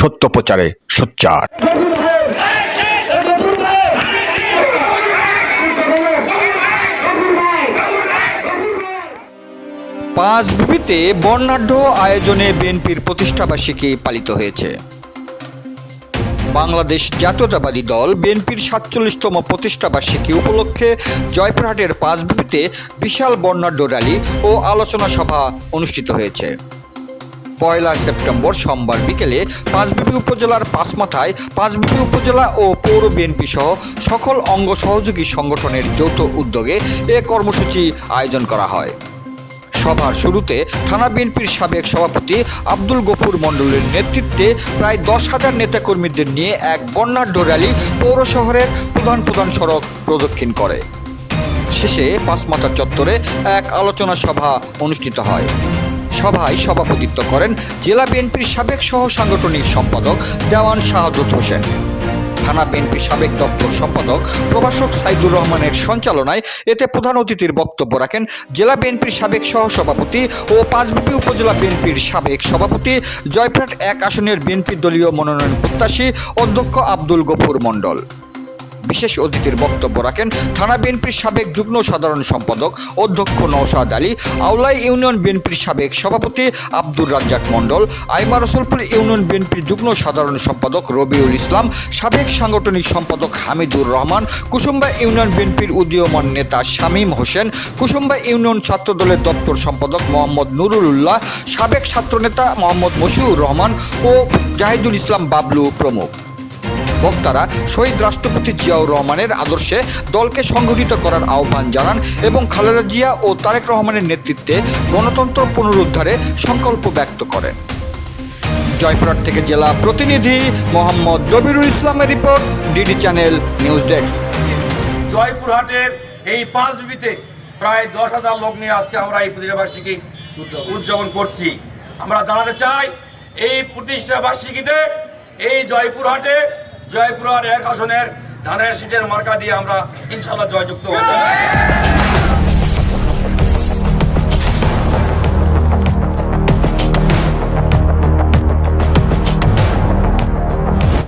সত্য প্রচারে সোচ্চার। পাঁচ বিবিতে বর্ণাঢ্য আয়োজনে বিএনপির প্রতিষ্ঠাবার্ষিকী পালিত হয়েছে। বাংলাদেশ জাতীয়তাবাদী দল বিএনপির সাতচল্লিশতম প্রতিষ্ঠাবার্ষিকী উপলক্ষে জয়পুরহাটের পাঁচ বিবিতে বিশাল বর্ণাঢ্য র্যালি ও আলোচনা সভা অনুষ্ঠিত হয়েছে। পয়লা সেপ্টেম্বর সোমবার বিকেলে পাঁচবিবি উপজেলার পাঁচমাথায় পাঁচবিবি উপজেলা ও পৌর বিএনপি সহ সকল অঙ্গ সহযোগী সংগঠনের যৌথ উদ্যোগে এ কর্মসূচি আয়োজন করা হয়। সভার শুরুতে থানা বিএনপির সাবেক সভাপতি আব্দুল গফুর মণ্ডলের নেতৃত্বে প্রায় দশ হাজার নেতাকর্মীদের নিয়ে এক বর্ণাঢ্য র্যালি পৌর শহরের প্রধান প্রধান সড়ক প্রদক্ষিণ করে। শেষে পাঁচমাথা চত্বরে এক আলোচনা সভা অনুষ্ঠিত হয়। সভায় সভাপতিত্ব করেন জেলা বিএনপির সাবেক সহ সাংগঠনিক সম্পাদক দেওয়ান শাহাদুত হোসেন। থানা বিএনপির সাবেক দপ্তর সম্পাদক প্রভাষক সাইদুর রহমানের সঞ্চালনায় এতে প্রধান অতিথির বক্তব্য রাখেন জেলা বিএনপির সাবেক সহ সভাপতি ও পাঁচবিপি উপজেলা বিএনপির সাবেক সভাপতি, জয়প্রাট এক আসনের বিএনপি দলীয় মনোনয়ন প্রত্যাশী অধ্যক্ষ আব্দুল গফুর মণ্ডল। বিশেষ অতিথির বক্তব্য রাখেন থানা বিএনপির সাবেক যুগ্ম সাধারণ সম্পাদক অধ্যক্ষ নৌসাদ আলী আউলাই ইউনিয়ন বিএনপির সাবেক সভাপতি আব্দুর রাজ্জাক মণ্ডল, আইমা রসুলপুর ইউনিয়ন বিএনপির যুগ্ম সাধারণ সম্পাদক রবিউল ইসলাম, সাবেক সাংগঠনিক সম্পাদক হামিদুর রহমান, কুসুম্বা ইউনিয়ন বিএনপির উদীয়মান নেতা শামীম হোসেন, কুসুম্বা ইউনিয়ন ছাত্রদলের দপ্তর সম্পাদক মোহাম্মদ নুরুল উল্লাহ সাবেক ছাত্রনেতা মোহাম্মদ মশিউর রহমান ও জাহিদুল ইসলাম বাবলু প্রমুখ। বক্তারা শহীদ রাষ্ট্রপতি জিয়াউর রহমানের আদর্শে দলকে সংগঠিত করার আহ্বান জানান এবং খালেদা জিয়া ও তারেক রহমানের নেতৃত্বে গণতন্ত্র পুনরুদ্ধারে সংকল্প ব্যক্ত করেন। জয়পুরহাট থেকে জেলা প্রতিনিধি মোহাম্মদ জবিরুল ইসলামের report, DD channel news desk. জয়পুরহাটের এই পাঁচ বিবিতে প্রায় দশ হাজার লোক নিয়ে আজকে আমরা এই প্রতিষ্ঠা বার্ষিকী উদযাপন করছি। আমরা জানাতে চাই এই প্রতিষ্ঠা বার্ষিকীতে এই জয়পুরহাটে জয়পুরহাট এক আসনের ধানের সিটের মার্কা দিয়ে আমরা ইনশাল্লাহ জয়যুক্ত হব।